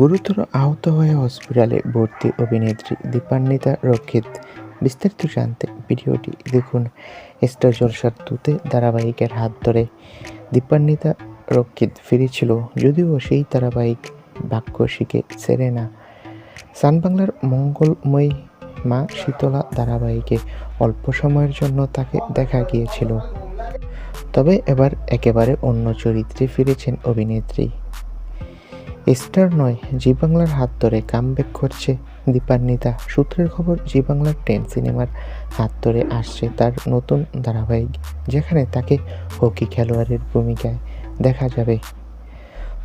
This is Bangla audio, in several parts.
গুরুতর আহত হয়ে হসপিটালে ভর্তি অভিনেত্রী দীপান্বিতা রক্ষিত। বিস্তারিত জানতে ভিডিওটি দেখুন। স্টার জলসার তুতে ধারাবাহিকের হাত ধরে দীপান্বিতা রক্ষিত ফিরেছিল, যদিও সেই ধারাবাহিক বাক্য শিখে ছেড়ে না। সান বাংলার মঙ্গলময়ী মা শীতলা ধারাবাহিকে অল্প সময়ের জন্য তাকে দেখা গিয়েছিল। তবে এবার একেবারে অন্য চরিত্রে ফিরেছেন অভিনেত্রী। স্টার নয় জি বাংলার হাত ধরে কামব্যাক করছে দীপান্বিতা। সূত্রের খবর জি বাংলার টেন সিনেমার হাত ধরে আসছে তার নতুন ধারাবাহিক, যেখানে তাকে হকি খেলোয়াড়ের ভূমিকায় দেখা যাবে।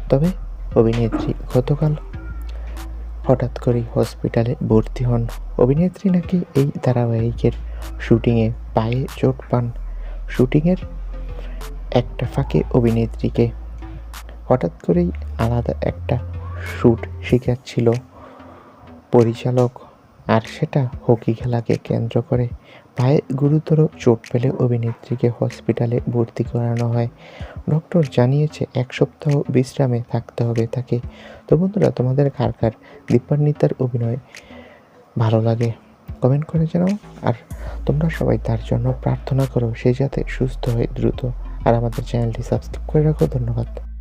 তবে অভিনেত্রী গতকাল হঠাৎ করেই হসপিটালে ভর্তি হন। অভিনেত্রী নাকি এই ধারাবাহিকের শুটিংয়ে পায়ে চোট পান। শুটিংয়ের একটা ফাঁকে অভিনেত্রীকে হঠাৎ করেই আলাদা একটা শ্যুট শেখাচ্ছিল পরিচালক আর সেটা হকি খেলাকে কেন্দ্র করে। পায়ে গুরুতর চোট পেলে অভিনেত্রীকে হসপিটালে ভর্তি করানো হয়। ডক্টর জানিয়েছে, এক সপ্তাহ বিশ্রামে থাকতে হবে তাকে। তো বন্ধুরা, তোমাদের কার কার দীপান্বিতার অভিনয় ভালো লাগে? কমেন্ট করে জানাও। আর তোমরা সবাই তার জন্য প্রার্থনা করো, সে যাতে সুস্থ হয়ে দ্রুত। আর আমাদের চ্যানেলটি সাবস্ক্রাইব করে রাখো। ধন্যবাদ।